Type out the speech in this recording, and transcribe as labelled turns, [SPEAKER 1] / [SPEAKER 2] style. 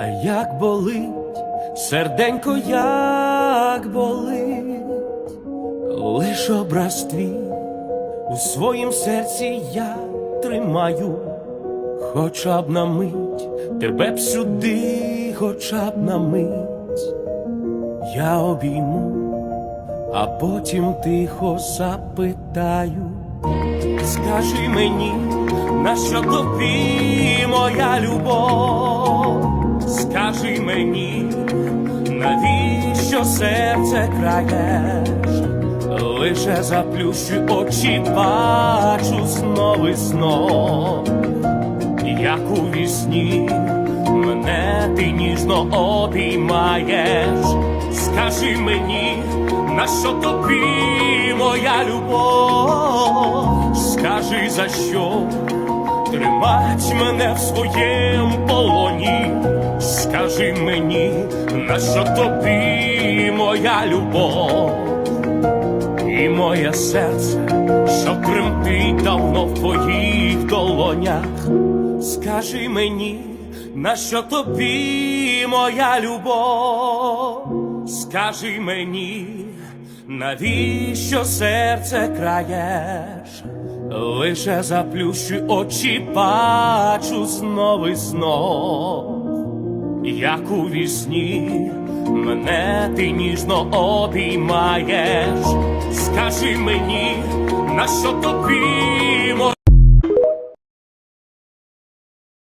[SPEAKER 1] А як болить, серденько, як болить, лиш образ твій у своїм серці я тримаю, хоча б на мить, тебе б сюди, хоча б на мить, я обійму, а потім тихо запитаю. Скажи мені, на що тобі моя любов? Скажи мені, навіщо серце краєш? Лише заплющу очі, бачу знову і знов, як у вісні мене ти ніжно обіймаєш. Скажи мені, на що тобі моя любов? Скажи за що тримать мене в своєму полоні? Скажи мені, на що тобі моя любов? І моє серце, що тремтить давно в твоїх долонях. Скажи мені, на що тобі моя любов? Скажи мені, навіщо серце краєш? Лише заплющу очі, бачу знову і знов як у вісні, мене ти ніжно обіймаєш. Скажи мені, на що тобі